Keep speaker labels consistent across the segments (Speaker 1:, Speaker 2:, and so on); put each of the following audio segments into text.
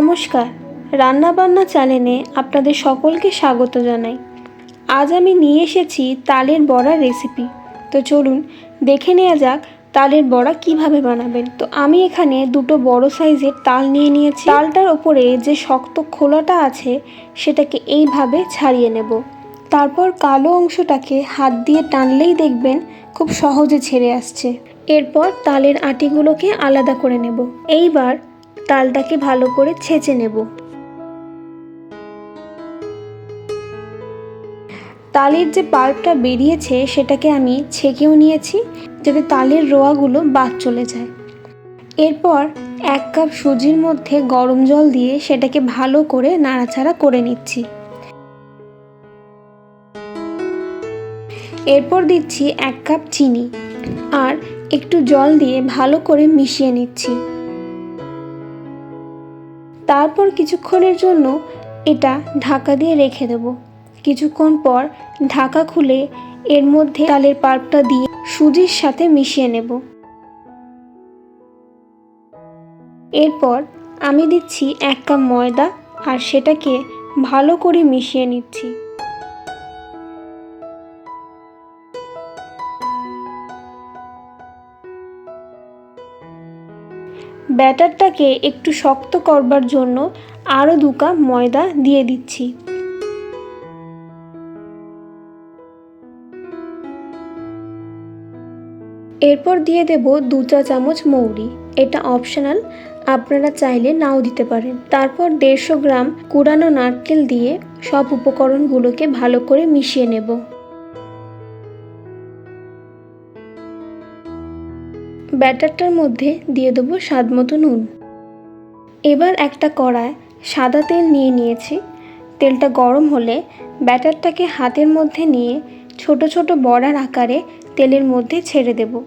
Speaker 1: নমস্কার। রান্নাবান্না চ্যানেলে আপনাদের সকলকে স্বাগত জানাই। আজ আমি নিয়ে এসেছি তালের বড়ার রেসিপি। তো চলুন, দেখে নেওয়া যাক তালের বড়া কীভাবে বানাবেন। তো আমি এখানে দুটো বড় সাইজের তাল নিয়ে নিয়েছি। তালটার ওপরে যে শক্ত খোলাটা আছে, সেটাকে এইভাবে ছাড়িয়ে নেব। তারপর কালো অংশটাকে হাত দিয়ে টানলেই দেখবেন খুব সহজে ছেড়ে আসছে। এরপর তালের আটিগুলোকে আলাদা করে নেব। এইবার তালটাকে ভালো করে ছেঁচে নেব। তালের যে পাল্পটা বেরিয়েছে, সেটাকে আমি ছেঁকেও নিয়েছি, যাতে তালের রোয়াগুলো বাদ চলে যায়। এরপর এক কাপ সুজির মধ্যে গরম জল দিয়ে সেটাকে ভালো করে নাড়াচাড়া করে নিচ্ছি। এরপর দিচ্ছি এক কাপ চিনি, আর একটু জল দিয়ে ভালো করে মিশিয়ে নিচ্ছি। তারপর কিছুক্ষণের জন্য এটা ঢাকা দিয়ে রেখে দেব। কিছুক্ষণ পর ঢাকা খুলে এর মধ্যে তালের পার্পটা দিয়ে সুজির সাথে মিশিয়ে নেব। এরপর আমি দিচ্ছি এক কাপ ময়দা আর সেটাকে ভালো করে মিশিয়ে নিচ্ছি। ব্যাটারটাকে একটু শক্ত করবার জন্য আরও দু কাপ ময়দা দিয়ে দিচ্ছি। এরপর দিয়ে দেব দু চা চামচ মৌরি। এটা অপশনাল, আপনারা চাইলে নাও দিতে পারেন। তারপর দেড়শো গ্রাম কুড়ানো নারকেল দিয়ে সব উপকরণগুলোকে ভালো করে মিশিয়ে নেব। ব্যাটারটার মধ্যে দিয়ে দেবো স্বাদ মতো নুন। এবার একটা কড়ায় সাদা তেল নিয়ে নিয়েছি। তেলটা গরম হলে ব্যাটারটাকে হাতের মধ্যে নিয়ে ছোট ছোট বড়ার আকারে তেলের মধ্যে ছেড়ে দেব।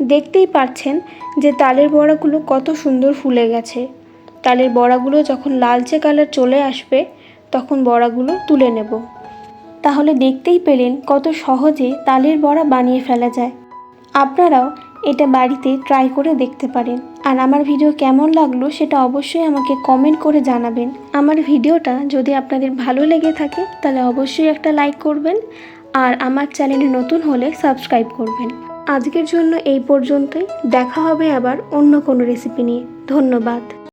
Speaker 1: দেখতেই পাচ্ছেন যে তালের বড়াগুলো কত সুন্দর ফুলে গেছে। তালের বড়াগুলো যখন লালচে কালার চলে আসবে, তখন বড়াগুলো তুলে নেব। তাহলে দেখতেই পেলেন কত সহজে তালের বড়া বানিয়ে ফেলা যায়। আপনারাও এটা বাড়িতে ট্রাই করে দেখতে পারেন। আর আমার ভিডিও কেমন লাগল সেটা অবশ্যই আমাকে কমেন্ট করে জানাবেন। আমার ভিডিওটা যদি আপনাদের ভালো লেগে থাকে, তাহলে অবশ্যই একটা লাইক করবেন আর আমার চ্যানেলে নতুন হলে সাবস্ক্রাইব করবেন। আজকের জন্য এই পর্যন্তই। দেখা হবে আবার অন্য কোনো রেসিপি নিয়ে। ধন্যবাদ।